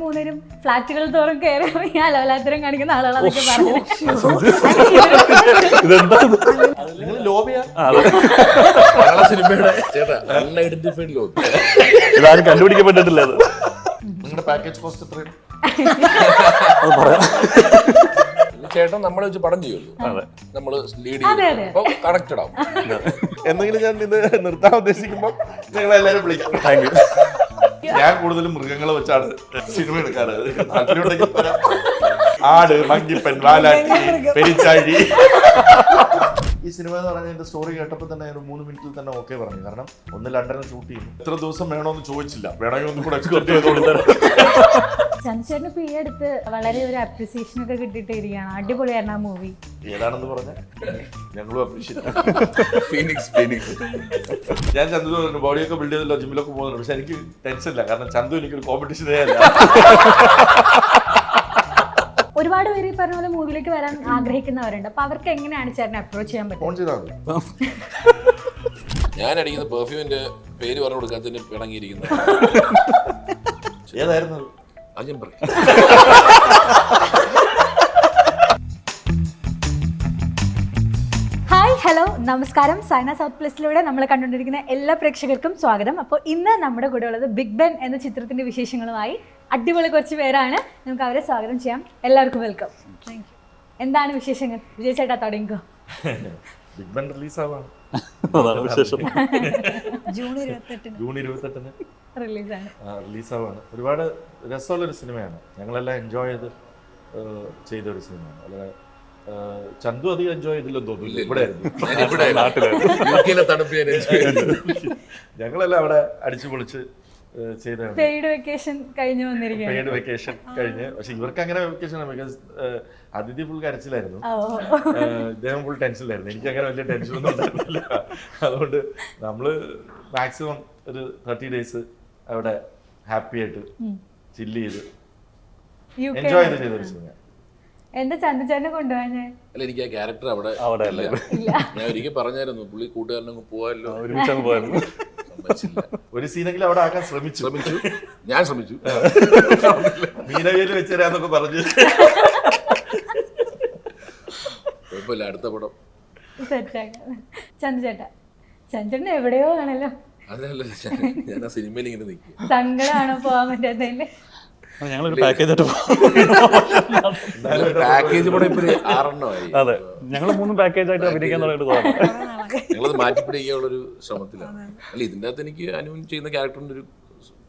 മൂന്നുപേരും ഫ്ലാറ്റുകൾ തോറും കയറി ഞാൻ അലവലാത്തരം കാണിക്കുന്ന ആളുകളൊക്കെ പറഞ്ഞു. അതെ. അത്. നിങ്ങളുടെ പാക്കേജ് കോസ്റ്റ് എത്രയാണ്? അത് പറയാം. ചേട്ടൻ നമ്മളെ വെച്ച് പടം ചെയ്യുമല്ലോ. അതെ. നമ്മൾ ലീഡ് അതെ, അതെ. അപ്പൊ കണക്റ്റഡ് ആവും. എന്തെങ്കിലും ഞാൻ ഇത് നിർത്താൻ ഉദ്ദേശിക്കുമ്പോൾ നിങ്ങൾ എല്ലാവരും വിളിക്കാം. താങ്ക് യു ഞാൻ കൂടുതലും മൃഗങ്ങളെ വെച്ചാണ് സിനിമ എടുക്കാറ്. പറയാം. ആട് മങ്കിപ്പൻ വാലാട്ടി പെരിച്ചാഴി. ഈ സിനിമ എന്ന് പറഞ്ഞാൽ എന്റെ സ്റ്റോറി കേട്ടപ്പോൾ തന്നെ ഒരു മൂന്ന് മിനിറ്റിൽ തന്നെ ഓക്കെ പറഞ്ഞു. കാരണം ഒന്ന് ലണ്ടനിൽ ഷൂട്ട് ചെയ്യുന്നു എത്ര ദിവസം വേണമെന്ന് ചോദിച്ചില്ല. വേണമെങ്കിൽ ഒന്നും കൂടെ എക്സ്പെക്ട് ചെയ്ത് കൊടുത്തത് പി എടുത്ത് വളരെ ഒരു അപ്രിസിയേഷൻ ഒക്കെ കിട്ടിയിട്ടിരിക്കുകയാണ് അടിപൊളിയായിരുന്നു ആ മൂവി ഏതാണെന്ന് പറഞ്ഞ? ഞങ്ങളും അപ്രീഷിയേറ്റ് ഫീനിക്സ് ഫീനിക്സ് ഞാൻ ചന്തു പറഞ്ഞു ബോഡിയൊക്കെ ബിൽഡ് ചെയ്തല്ലോ ജിമ്മിലൊക്കെ പോകുന്നുണ്ട്. പക്ഷെ എനിക്ക് ടെൻഷൻ ഇല്ല. കാരണം ചന്തു എനിക്കൊരു കോമ്പറ്റീഷനേ അല്ല. ഒരുപാട് പേര് ഈ പറഞ്ഞ പോലെ മൂവിയിലേക്ക് വരാൻ ആഗ്രഹിക്കുന്നവരുണ്ട്. അപ്പൊ അവർക്ക് എങ്ങനെയാണ് ചേട്ടനെ അപ്രോച്ച് ചെയ്യാൻ പറ്റും ഫോൺ ചെയ്താൽ മതി. ഞാൻ അടിക്കുന്ന പെർഫ്യൂമിന്റെ പേര് പറഞ്ഞു കൊടുക്കാത്തതിന് പിണങ്ങിയിരിക്കുന്ന. ഏതായിരുന്നു? അത്? അത് ഞാൻ പറയും ഹായ് ഹലോ നമസ്കാരം. സൈന സൗത്ത് പ്ലസിലൂടെ നമ്മൾ കണ്ടുകൊണ്ടിരിക്കുന്ന എല്ലാ പ്രേക്ഷകർക്കും സ്വാഗതം. അപ്പോൾ ഇന്ന് നമ്മുടെ കൂടെ ഉള്ളത് ബിഗ് ബെൻ എന്ന ചിത്രത്തിന്റെ വിശേഷങ്ങളുമായി അടിപൊളി കുറച്ച് പേരാണ്. നമുക്ക് അവരെ സ്വാഗതം ചെയ്യാം. എല്ലാവർക്കും വെൽക്കം താങ്ക് യു എന്താണ് വിശേഷങ്ങൾ? വിജയ് ചേട്ടാ തുടങ്ങിക്കോ. ബിഗ് ബൻ റിലീസ് ആവാണ് അതാണ് വിശേഷം. ജൂൺ ഇരുപത്തെട്ടിന്. ജൂൺ ഇരുപത്തെട്ടിന്. റിലീസാണ് റിലീസ് ആവാണ്. ഒരുപാട് രസമുള്ളൊരു സിനിമയാണ്. ഞങ്ങളെല്ലാം എൻജോയ് ചെയ്ത് ചെയ്ത ഒരു സിനിമയാണ്. വളരെ ചന്തു അധികം എൻജോയ് ചെയ്തില്ലെന്ന് തോന്നുന്നു. ഇവിടെ. ഞങ്ങളെല്ലാം അവിടെ അടിച്ചു പൊളിച്ച് പെയ്ഡ് വെക്കേഷൻ കഴിഞ്ഞു വന്നിരിക്കുകയാണ്. പെയ്ഡ് വെക്കേഷൻ കഴിഞ്ഞ്. പക്ഷെ ഇവർക്ക് അങ്ങനെ വെക്കേഷൻ ബിക്കോസ് അതിഥി ഫുൾ കരച്ചിലായിരുന്നു. ഇദ്ദേഹം ഫുൾ ടെൻഷനിലായിരുന്നു എനിക്ക് അങ്ങനെ വലിയ ടെൻഷൻ ഒന്നും ഉണ്ടായിരുന്നില്ല. അതുകൊണ്ട് നമ്മൾ മാക്സിമം ഒരു തേർട്ടി ഡേയ്സ് അവിടെ ഹാപ്പി ആയിട്ട് ചില്ല് ചെയ്ത് യു എൻജോയ് ചെയ്ത് ചെയ്ത ഒരു സിനിമ എന്താ ചന്ദ്രചേട്ടനെ കൊണ്ടുപോകാഞ്ഞേ അല്ല എനിക്ക് ആ ക്യാരക്ടർ അവിടെ അവിടെ അല്ലേ. ഞാൻ ഒരിക്കൽ പറഞ്ഞായിരുന്നു പുള്ളി കൂട്ടുകാരനും പോവാല്ലോ. ഒരുമിച്ച് പോയായിരുന്നു. ഒരു സീനെങ്കിലും അവിടെ ആക്കാൻ ശ്രമിച്ചു. ശ്രമിച്ചു. ഞാൻ ശ്രമിച്ചു. മീനവേൽ വെച്ചരാന്നൊക്കെ പറഞ്ഞു. കുഴപ്പമില്ല അടുത്ത പടം. ചന്ദ്രചേട്ടാ ചന്ദ്രൻ എവിടെയോ ആണല്ലോ. അതിനല്ല ഞാൻ- ഞാൻ ആ സിനിമയിൽ ഇങ്ങനെ നിൽക്കും സങ്കടമാണോ പോകാൻ പറ്റാത്തതിന്റെ ഞങ്ങളൊരു പാക്കേജ് ആയിട്ട് പോകും പാക്കേജ് പടം ഇപ്പൊ ആറെണ്ണമായി. അതെ ഞങ്ങൾ മൂന്നും പാക്കേജ് ആയിട്ട് അഭിനയിക്കാൻ തുടങ്ങിയിട്ട് തോന്നുന്നു ഞങ്ങളത് മാറ്റിപ്പിടിക്കാനുള്ളൊരു ശ്രമത്തിലാണ്. അല്ല ഇതിന്റെ അകത്ത് എനിക്ക് അനുവൻ ചെയ്യുന്ന ക്യാരക്ടറിന്റെ ഒരു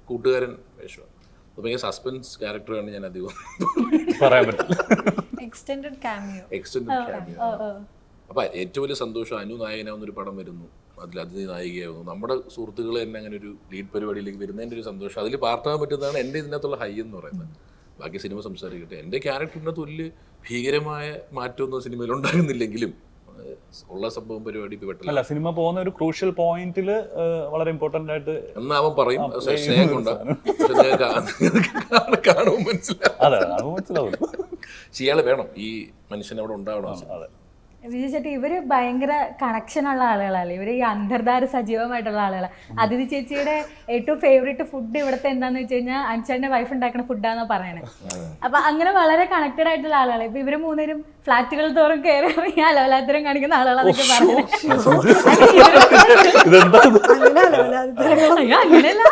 കൂട്ടുകാരൻ വേഷമാണ്. അപ്പോൾ ഭയങ്കര സസ്പെൻസ് ക്യാരക്ടറാണ് ഞാൻ അധികം പറയാൻ പറ്റില്ല. എക്സ്റ്റെൻഡ് ക്യാമിയോ എക്സ്റ്റൻഡ് അപ്പോൾ ഏറ്റവും വലിയ സന്തോഷം അനു നായകനാവുന്നൊരു പടം വരുന്നു. അതിൽ അതിഥി നായികയാവുന്നു. നമ്മുടെ സുഹൃത്തുക്കൾ തന്നെ അങ്ങനെ ഒരു ലീഡ് പരിപാടിയിലേക്ക് വരുന്നതിന്റെ ഒരു സന്തോഷം. അതിൽ പാർട്ടാൻ പറ്റുന്നതാണ് എന്റെ ഇതിനകത്തുള്ള ഹൈ എന്ന് പറയുന്നത്. ബാക്കി സിനിമ സംസാരിക്കട്ടെ. എന്റെ ക്യാരക്ടറിന്റെ തുല്യ ഭീകരമായ മാറ്റമൊന്നും സിനിമയിൽ ഉണ്ടാകുന്നില്ലെങ്കിലും ഉള്ള സംഭവം പരിപാടി അല്ല സിനിമ പോകുന്ന ഒരു ക്രൂഷ്യൽ പോയിന്റിൽ വളരെ ഇമ്പോർട്ടന്റ് ആയിട്ട് എന്നാ അവൻ പറയും കാണുമ്പോൾ മനസ്സിലാവും. പക്ഷെ വേണം ഈ മനുഷ്യൻ അവിടെ ഉണ്ടാവണം അതെ. വിജയ് ചേട്ടി ഇവർ ഭയങ്കര കണക്ഷൻ ഉള്ള ആളുകളല്ലേ? ഇവർ ഈ അന്തർധാര സജീവമായിട്ടുള്ള ആളുകളാണ് അതിഥി ചേച്ചിയുടെ ഏറ്റവും ഫേവറേറ്റ് ഫുഡ് ഇവിടുത്തെ എന്താന്ന് വെച്ച് കഴിഞ്ഞാൽ അൻചാന്റെ വൈഫ് ഉണ്ടാക്കുന്ന ഫുഡാന്നാ പറയണേ. അപ്പൊ അങ്ങനെ വളരെ കണക്റ്റഡ് ആയിട്ടുള്ള ആളുകളാണ് ഇപ്പൊ ഇവർ മൂന്നേരും ഫ്ലാറ്റുകൾ തോറും കയറി ഇറങ്ങി അലവലാത്തരം കാണിക്കുന്ന ആളുകളൊക്കെ പറഞ്ഞു അങ്ങനെയല്ല.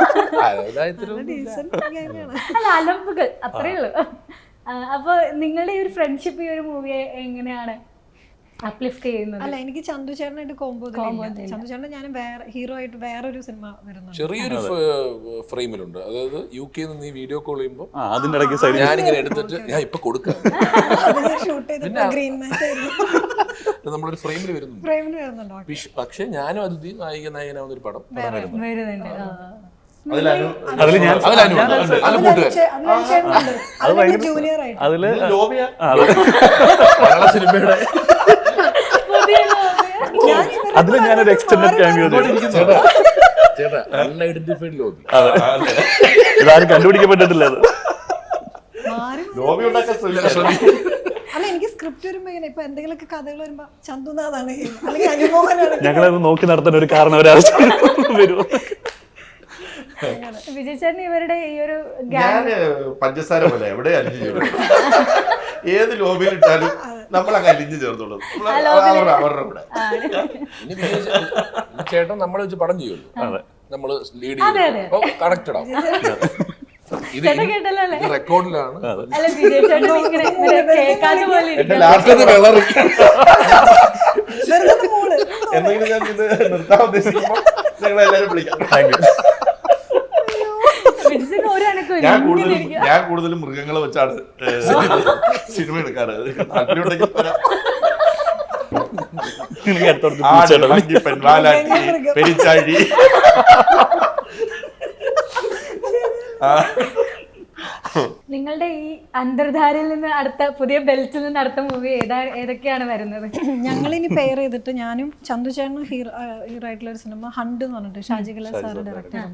അല്ല അലമ്പുകൾ. അത്രേ ഉള്ളൂ ആ, അപ്പൊ നിങ്ങളുടെ ഈ ഒരു ഫ്രണ്ട്ഷിപ്പ് ഈ ഒരു മൂവിയെ എങ്ങനെയാണ്? അപ്ലിഫ്റ്റ് ചെയ്യുന്നത്. അല്ല എനിക്ക് ചന്തു ചേട്ടനായിട്ട് കോമ്പോ ചന്തു ചേട്ടൻ ഞാൻ വേറെ ഹീറോ ആയിട്ട് വേറൊരു സിനിമ വരുന്നുണ്ട്. ചെറിയൊരു ഫ്രെയിമിലുണ്ട് അതായത് യു കെ നിന്ന് ഈ വീഡിയോ കോൾ ചെയ്യുമ്പോൾ ആ അതിന്റെ ഇടയ്ക്ക് ഞാൻ ഞാനിങ്ങനെ എടുത്തിട്ട് ഞാൻ ഇപ്പൊ കൊടുക്കാം. ഷൂട്ട് ചെയ്തിട്ട് ഗ്രീൻ മാറ്റ് ആയിരുന്നു ഇത് നമ്മളൊരു ഫ്രെയിമിൽ വരുന്നുണ്ട്. ഫ്രെയിമിൽ വരുന്നുണ്ട് പക്ഷേ ഞാനും അതിഥി നായിക നായകനാവുന്ന ഒരു പടം പടം വരുന്നു വരുന്നുണ്ട്. അതിൽ ഞാൻ കൂട്ടുകാരൻ. ജൂനിയർ ആയിട്ട്. അതിൽ ലോബിയാ? ആ, അതെ. മലയാള സിനിമയുടെ അതിൽ ഞാനൊരു എക്സ്റ്റൻഡ് ക്യാമിയോ ചേട്ടാ ചേട്ടാ അൺഐഡന്റിഫൈഡ് ലോബി ഇതാരും കണ്ടുപിടിക്കപ്പെട്ടിട്ടില്ല അത്. ലോബി ഉണ്ടാക്കാൻ അല്ല എനിക്ക് സ്ക്രിപ്റ്റ് വരുമ്പോ ഇങ്ങനെ ഇപ്പൊ എന്തെങ്കിലുമൊക്കെ കഥകൾ വരുമ്പോ ചന്തുനാഥാണ് അല്ലെങ്കിൽ അനുമോഹനാണ്. ഞങ്ങളത് നോക്കി നടത്താൻ ഒരു കാരണം ഒരാവശ്യം വരുമോ വിജയചേട്ടൻ ഇവരുടെ ഈ ഒരു പഞ്ചസാര പോലെ എവിടെ ഏത് ലോബിയിൽ ഇട്ടാലും നമ്മളങ്ങ് അലിഞ്ഞു ചേർത്തോളൂ നമ്മൾ അവരുടെ അവരുടെ കൂടെ. ചേട്ടൻ നമ്മളെ വെച്ച് പടം ചെയ്യുമല്ലോ. നമ്മൾ ലീഡ് അതെ, ചെയ്യും കണക്റ്റഡ് ആവും. ഇത് റെക്കോർഡിലാണ് എന്റെ. ലാസ്റ്റ് വിളറി. എന്തെങ്കിലും ഞാൻ ഇത് നിർത്താൻ ഉദ്ദേശിക്കുമ്പോൾ ഞങ്ങൾ എല്ലാവരും വിളിക്കാം. താങ്ക് അനക്കും ഞാൻ കൂടുതലും. ഞാൻ കൂടുതലും മൃഗങ്ങളെ വെച്ചാണ് സിനിമ- എടുക്കാറ്. താല്പര്യം ഉണ്ടെങ്കിൽ പെരിച്ചാഴി. നിങ്ങളുടെ ഈ അന്തർധാരയിൽ നിന്ന് അടുത്ത പുതിയ ബെൽറ്റിൽ നിന്ന് അടുത്ത മൂവി ഏതാ ഏതൊക്കെയാണ് വരുന്നത്? ഞങ്ങളിനി പെയർ ചെയ്തിട്ട് ഞാനും ചന്തുചേട്ടനും ഹീറോ ഹീറോ ആയിട്ടുള്ള ഒരു സിനിമ ഹണ്ട് എന്ന് പറഞ്ഞിട്ട് ഷാജി കല സാറ് ഡയറക്ടർ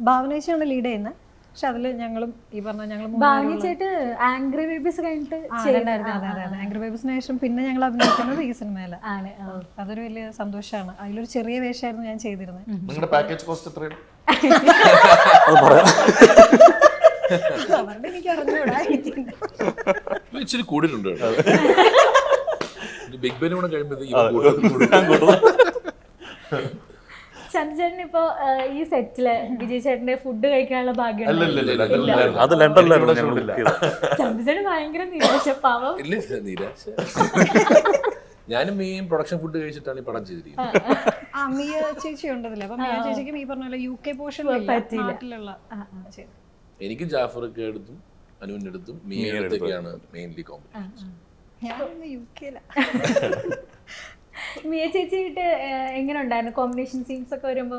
ഭാവനേശാണ് ലീഡ് ചെയ്യുന്നത്. പക്ഷെ അതിൽ ഞങ്ങളും ഈ പറഞ്ഞ ഞങ്ങൾ ഭാഗ്യ ചേട്ട് ആംഗ്രി ബേബീസ് കഴിഞ്ഞിട്ട് അതെ അതെ അതെ. ആംഗ്രി ബേബീസിന് ശേഷം പിന്നെ ഞങ്ങൾ അഭിനയിക്കുന്നത് ഈ സിനിമയില. ആണ് അതൊരു വലിയ സന്തോഷമാണ്. അതിലൊരു ചെറിയ വേഷമായിരുന്നു ഞാൻ ചെയ്തിരുന്നത്. നിങ്ങളുടെ പാക്കേജ് കോസ്റ്റ് എത്രയാണ്? അവരുടെ എനിക്ക് അറിഞ്ഞൂടാ. ഇച്ചിരി കൂടുതലുണ്ട് ബിഗ് ബെൻ കൂടെ കഴിയുമ്പോഴത്തേക്ക് ചന്ദ്രചേട്ടൻ ഇപ്പോ ഈ സെറ്റിൽ വിജയ് ചേട്ടന്റെ ഫുഡ് കഴിക്കാനുള്ള ഭാഗ്യം. അത് ലണ്ടനിലാണ് ചന്ദ്രചേട്ടൻ ഭയങ്കര നിരാശ പാവം. ഇല്ല നിരാശ. ഞാനും ഈ പ്രൊഡക്ഷൻ ഫുഡ് കഴിച്ചിട്ടാണ് ഈ പടം ചെയ്തിരിക്കുന്നത്. ആ മിയ ചേച്ചി ഉണ്ടതില്ല അപ്പൊ മിയ ചേച്ചിക്കും ഈ പറഞ്ഞ പോലെ യു കെ പോർഷൻ നാട്ടിലുള്ള എനിക്ക് എനിക്കും ജാഫർക്ക് എടുത്തും അനുവിന്റെ അടുത്തും മിയ അടുത്തൊക്കെയാണ് മെയിൻലി കോമ്പറ്റീഷൻ ഞാൻ യു കെയില മിയ ചേച്ചിയിട്ട് എങ്ങനെ ഉണ്ടായിരുന്നു കോമ്പിനേഷൻ സീൻസ് ഒക്കെ വരുമ്പോ?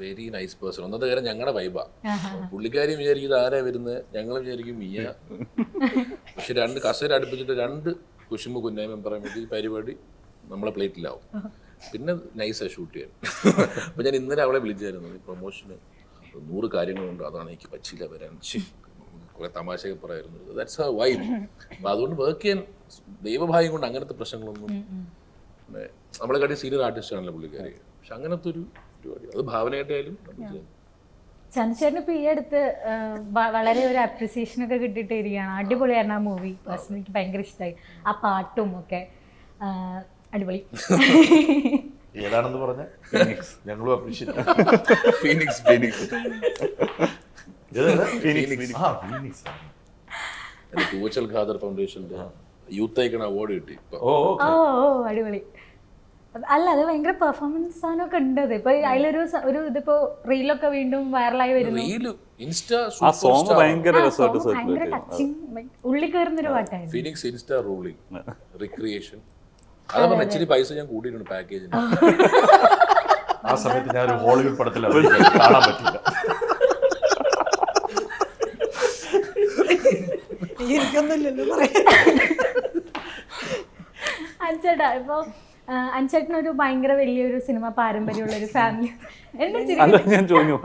വെരി നൈസ് പേഴ്സൺ ഒന്നത്തെ കാര്യം ഞങ്ങളുടെ വൈബാ പുള്ളിക്കാരി വിചാരിക്കും ഇത് ആരാ വരുന്നത് ഞങ്ങൾ വിചാരിക്കും മിയ. പക്ഷെ രണ്ട് കസേര അടുപ്പിച്ചിട്ട് രണ്ട് കുശുമ്പ് കുന്നായ്മ പറയുമ്പോൾ ഈ പരിപാടി നമ്മളെ പ്ലേറ്റിലാവും പിന്നെ നൈസാണ് ഷൂട്ട് ചെയ്യാൻ. അപ്പൊ ഞാൻ ഇന്നലെ അവളെ വിളിച്ചായിരുന്നു ഈ പ്രൊമോഷന് നൂറ് കാര്യങ്ങളുണ്ട് അതാണ് എനിക്ക് പറ്റില്ല വരാൻ. കുറെ തമാശയൊക്കെ പറയായിരുന്നു. ദാറ്റ്സ് വൈബ് അപ്പൊ അതുകൊണ്ട് വർക്ക് ചെയ്യാൻ ദൈവഭാഗ്യം കൊണ്ട് അങ്ങനത്തെ പ്രശ്നങ്ങളൊന്നും പിന്നെ നമ്മളെ കാട്ടി സീനിയർ ആർട്ടിസ്റ്റ് ആണല്ലോ പുള്ളിക്കാരി. പക്ഷെ അങ്ങനത്തെ ഒരു പരിപാടി അത് ഭാവനയായിട്ടായാലും. ചന്ദ്രചേട്ടന് ഇപ്പൊ ഈ അടുത്ത് വളരെ ഒരു അപ്രിസിയേഷൻ ഒക്കെ കിട്ടിയിട്ട് ഇരിക്കുകയാണ് അടിപൊളിയായിരുന്നു ആ മൂവി പേഴ്സണലി എനിക്ക് ഭയങ്കര ഇഷ്ടമായി ആ പാട്ടും ഒക്കെ. അടിപൊളി. ഏതാണെന്ന് പറഞ്ഞ? ഞങ്ങളും അപ്രീഷിയേറ്റ് ഫീനിക്സ് ഫീനിക്സ് ആ ഫീനിക്സ് തൂവച്ചൽ ഖാദർ ഫൗണ്ടേഷന്റെ യൂത്ത് ഐക്കൺ അവാർഡ് കിട്ടി ഓ ഓ അടിപൊളി. അല്ല അത് ഭയങ്കര പെർഫോമൻസ് സാധനമൊക്കെ ഉണ്ട് അത്. ഇപ്പൊ അതിലൊരു സ- ഒരു ഇതിപ്പോ റീലൊക്കെ വീണ്ടും വൈറലായി വരുന്നു. റീൽ ഇൻസ്റ്റ ആ സോങ് ഭയങ്കര ആ, രസമായിട്ട് song ഭയങ്കര സർക്കുലേറ്റ് ടച്ചിങ് ഉള്ളി കയറുന്നൊരു പാട്ടായിരുന്നു ഫീനിക്സ് ഇൻസ്റ്റ റൂളിംഗ് റിക്രിയേഷൻ അതാ പറഞ്ഞ ഇച്ചിരി പൈസ ഞാൻ കൂട്ടിയിട്ടുണ്ട് പാക്കേജിന് ആ. സമയത്ത് ഞാൻ ഒരു ഹോളിവുഡ് പടത്തിൽ കാണാൻ പറ്റില്ല. എനിക്കൊന്നുമില്ലല്ലോ പറയാൻ. അഞ്ചേട്ടാ ഇപ്പൊ അഞ്ചേട്ടൻ ഒരു ഭയങ്കര വലിയൊരു സിനിമ പാരമ്പര്യമുള്ള ഒരു ഫാമിലി അല്ല ഞാൻ ചോദിച്ചു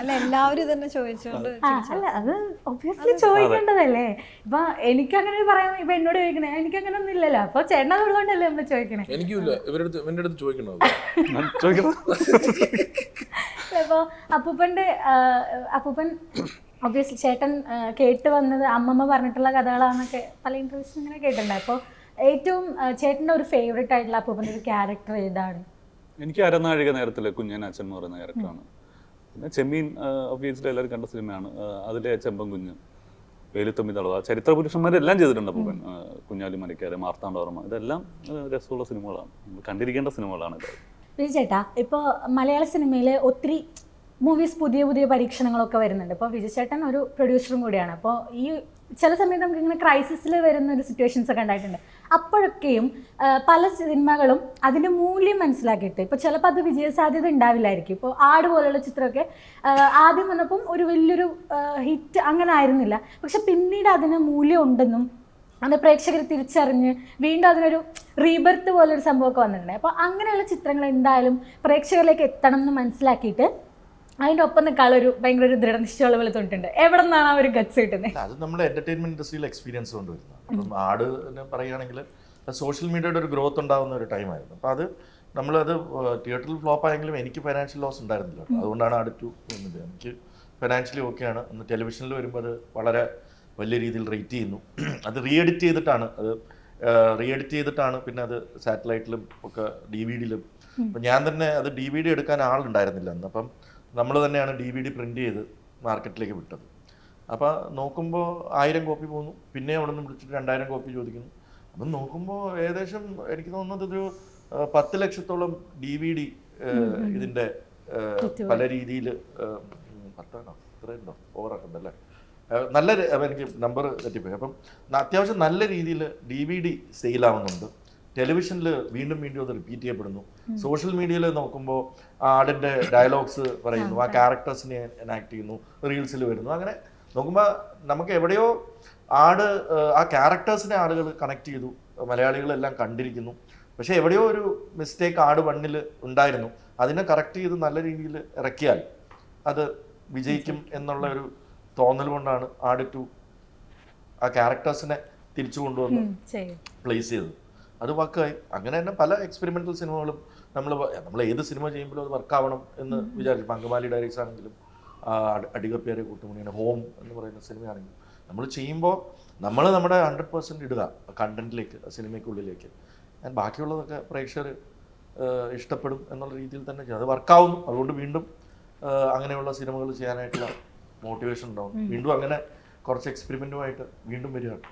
അല്ല എല്ലാവരും ഇതന്നെ ചോദിച്ചോണ്ട് അല്ല അത് ഒബ്വിയസ്ലി ചോദിക്കേണ്ടതല്ലേ? ഇപ്പൊ എനിക്കങ്ങനെ പറയാൻ ഇപ്പൊ എന്നോട് ചോദിക്കണേ എനിക്കങ്ങനെ ഒന്നും ഇല്ലല്ലോ. അപ്പൊ ചേട്ടൻ അതുള്ളതുകൊണ്ടല്ലേ നമ്മൾ ചോദിക്കണേ? എനിക്കില്ല ഇവരുടെ അടുത്ത് ഇവന്റെ അടുത്ത് ചോദിക്കണോ? ഞാൻ ചോദിക്കണം? അപ്പോൾ അപ്പൂപ്പന്റെ അപ്പൂപ്പൻ ഒബ്വിയസ്ലി ചേട്ടൻ കേട്ട് വന്നത് അമ്മമ്മ പറഞ്ഞിട്ടുള്ള കഥകളാന്നൊക്കെ പല ഇൻട്രസ്റ്റ് ഇങ്ങനെ കേട്ടിട്ടുണ്ടായി അപ്പോൾ ഏറ്റവും ചേട്ടന്റെ ഒരു ഫേവറേറ്റ് ആയിട്ടുള്ള അപ്പൂപ്പന്റെ ഒരു ക്യാരക്ടർ ഏതാണ്? എനിക്ക് അരനാഴിക നേരത്തിലെ കുഞ്ഞൻ അച്ഛൻ എന്ന് പറയുന്ന ക്യാരക്ടറാണ് പിന്നെ ചെമ്മീൻ ഒബ്വിയസ്ലി എല്ലാവരും കണ്ട സിനിമയാണ്. അതിലെ ചെമ്പൻ കുഞ്ഞ് വേലുത്തമ്മി തളവ ചരിത്ര പുരുഷന്മാരെല്ലാം ചെയ്തിട്ടുണ്ട് അപ്പൂപ്പൻ. കുഞ്ഞാലി മരക്കാര് മാർത്താണ്ഡവർമ്മ ഇതെല്ലാം രസമുള്ള സിനിമകളാണ്. നമ്മൾ കണ്ടിരിക്കേണ്ട സിനിമകളാണ് ഇത്. വിജയ് ചേട്ടാ ഇപ്പോൾ മലയാള സിനിമയിൽ ഒത്തിരി മൂവീസ് പുതിയ പുതിയ പരീക്ഷണങ്ങളൊക്കെ വരുന്നുണ്ട്. ഇപ്പോൾ വിജയ് ചേട്ടൻ ഒരു പ്രൊഡ്യൂസറും കൂടിയാണ്. അപ്പോൾ ഈ ചില സമയത്ത് നമുക്ക് ഇങ്ങനെ ക്രൈസിസിൽ വരുന്ന ഒരു സിറ്റുവേഷൻസ് ഒക്കെ ഉണ്ടായിട്ടുണ്ട്. അപ്പോഴൊക്കെയും പല സിനിമകളും അതിന്റെ മൂല്യം മനസ്സിലാക്കിയിട്ട് ഇപ്പോൾ ചിലപ്പോൾ അത് വിജയസാധ്യത ഉണ്ടാവില്ലായിരിക്കും. ഇപ്പോൾ ആട് പോലുള്ള ചിത്രമൊക്കെ ആദ്യം വന്നപ്പം ഒരു വലിയൊരു ഹിറ്റ് അങ്ങനെ ആയിരുന്നില്ല. പക്ഷെ പിന്നീട് അതിന് മൂല്യം ഉണ്ടെന്നും അത് പ്രേക്ഷകർ തിരിച്ചറിഞ്ഞ് വീണ്ടും അതിനൊരു റീബർത്ത് പോലൊരു സംഭവമൊക്കെ വന്നിട്ടുണ്ട്. അപ്പോൾ അങ്ങനെയുള്ള ചിത്രങ്ങൾ എന്തായാലും പ്രേക്ഷകരിലേക്ക് എത്തണം എന്ന് മനസ്സിലാക്കിയിട്ട് അതിന്റെ ഒപ്പം നിൽക്കാൻ ഒരു ഭയങ്കര ഒരു ദൃഢനിശ്ചയമുള്ള പോലെ തോന്നിട്ടുണ്ട് എവിടെ നിന്നാണ് ആ ഒരു ഗട്സ് കിട്ടുന്നത്? അത് നമ്മുടെ എന്റർടൈൻമെന്റ് ഇൻഡസ്ട്രിയിൽ എക്സ്പീരിയൻസ് കൊണ്ടുവരുന്നത് അപ്പം ആട് പറയുകയാണെങ്കിൽ സോഷ്യൽ മീഡിയയുടെ ഒരു ഗ്രോത്ത് ഉണ്ടാകുന്ന ഒരു ടൈമായിരുന്നു അപ്പോൾ അത് നമ്മളത് തിയേറ്ററിൽ ഫ്ലോപ്പ് ആയെങ്കിലും എനിക്ക് ഫൈനാൻഷ്യൽ ലോസ് ഉണ്ടായിരുന്നില്ല അതുകൊണ്ടാണ് അടുത്തു വന്നത്. എനിക്ക് ഫൈനാൻഷ്യലി ഓക്കെയാണ് അന്ന് ടെലിവിഷനിൽ വരുമ്പോൾ അത് വളരെ വലിയ രീതിയിൽ റേറ്റ് ചെയ്യുന്നു. അത് റീ എഡിറ്റ് ചെയ്തിട്ടാണ്. അത് റീ എഡിറ്റ് ചെയ്തിട്ടാണ് പിന്നെ അത് സാറ്റലൈറ്റിലും ഒക്കെ ഡി വി ഡിയിലും അപ്പം ഞാൻ തന്നെ അത് ഡി വി ഡി എടുക്കാൻ ആളുണ്ടായിരുന്നില്ല അന്ന്. അപ്പം നമ്മൾ തന്നെയാണ് ഡി വി ഡി പ്രിന്റ് ചെയ്ത് മാർക്കറ്റിലേക്ക് വിട്ടത്. അപ്പോൾ നോക്കുമ്പോൾ ആയിരം കോപ്പി പോകുന്നു പിന്നെ അവിടെ നിന്ന് വിളിച്ചിട്ട് രണ്ടായിരം കോപ്പി ചോദിക്കുന്നു. അപ്പം നോക്കുമ്പോൾ ഏകദേശം എനിക്ക് തോന്നുന്നത് ഒരു പത്ത് ലക്ഷത്തോളം ഡി വി ഡി ഇതിന്റെ പല രീതിയിൽ പത്താണോ? ഇത്രയുണ്ടോ? ഓവറാക്കുന്നു അല്ലേ നല്ല എനിക്ക് നമ്പർ തെറ്റിപ്പോയി. അപ്പം അത്യാവശ്യം നല്ല രീതിയിൽ ഡി വി ഡി സെയിലാവുന്നുണ്ട് ടെലിവിഷനിൽ വീണ്ടും വീണ്ടും അത് റിപ്പീറ്റ് ചെയ്യപ്പെടുന്നു. സോഷ്യൽ മീഡിയയിൽ നോക്കുമ്പോൾ ആടിന്റെ ഡയലോഗ്സ് പറയുന്നു ആ ക്യാരക്ടേഴ്സിനെ എനാക്ട് ചെയ്യുന്നു റീൽസിൽ വരുന്നു. അങ്ങനെ നോക്കുമ്പോൾ നമുക്ക് എവിടെയോ ആട് ആ ക്യാരക്ടേഴ്സിനെ ആളുകൾ കണക്ട് ചെയ്തു. മലയാളികളെല്ലാം കണ്ടിരിക്കുന്നു. പക്ഷേ എവിടെയോ ഒരു മിസ്റ്റേക്ക് ആട് വണ്ണിൽ ഉണ്ടായിരുന്നു. അതിനെ കറക്റ്റ് ചെയ്ത് നല്ല രീതിയിൽ ഇറക്കിയാൽ അത് വിജയിക്കും എന്നുള്ള ഒരു തോന്നൽ കൊണ്ടാണ് ആട് ടു ആ ക്യാരക്ടേഴ്സിനെ തിരിച്ചു കൊണ്ടുവന്ന് പ്ലേസ് ചെയ്തത്. അത് വർക്കായി അങ്ങനെ തന്നെ പല എക്സ്പെരിമെന്റൽ സിനിമകളും നമ്മൾ നമ്മൾ ഏത് സിനിമ ചെയ്യുമ്പോഴും അത് വർക്കാവണം എന്ന് വിചാരിച്ചു അങ്കമാലി ഡയറക്ട്സ് ആണെങ്കിലും അടികപ്പേരെ കൂട്ടുമണിയാണ് ഹോം എന്ന് പറയുന്ന സിനിമയാണെങ്കിലും നമ്മൾ ചെയ്യുമ്പോൾ നമ്മൾ നമ്മുടെ ഹൺഡ്രഡ് പെർസെന്റ് ഇടുക കണ്ടന്റിലേക്ക് സിനിമയ്ക്കുള്ളിലേക്ക്. ഞാൻ ബാക്കിയുള്ളതൊക്കെ പ്രേക്ഷകർ ഇഷ്ടപ്പെടും എന്നുള്ള രീതിയിൽ തന്നെ ചെയ്യും. അത് വർക്കാവുന്നു അതുകൊണ്ട് വീണ്ടും അങ്ങനെയുള്ള സിനിമകൾ ചെയ്യാനായിട്ടുള്ള മോട്ടിവേഷൻ ഉണ്ടാവും. വീണ്ടും അങ്ങനെ കുറച്ച് എക്സ്പെരിമെന്റുമായിട്ട് വീണ്ടും വരികയാണ്.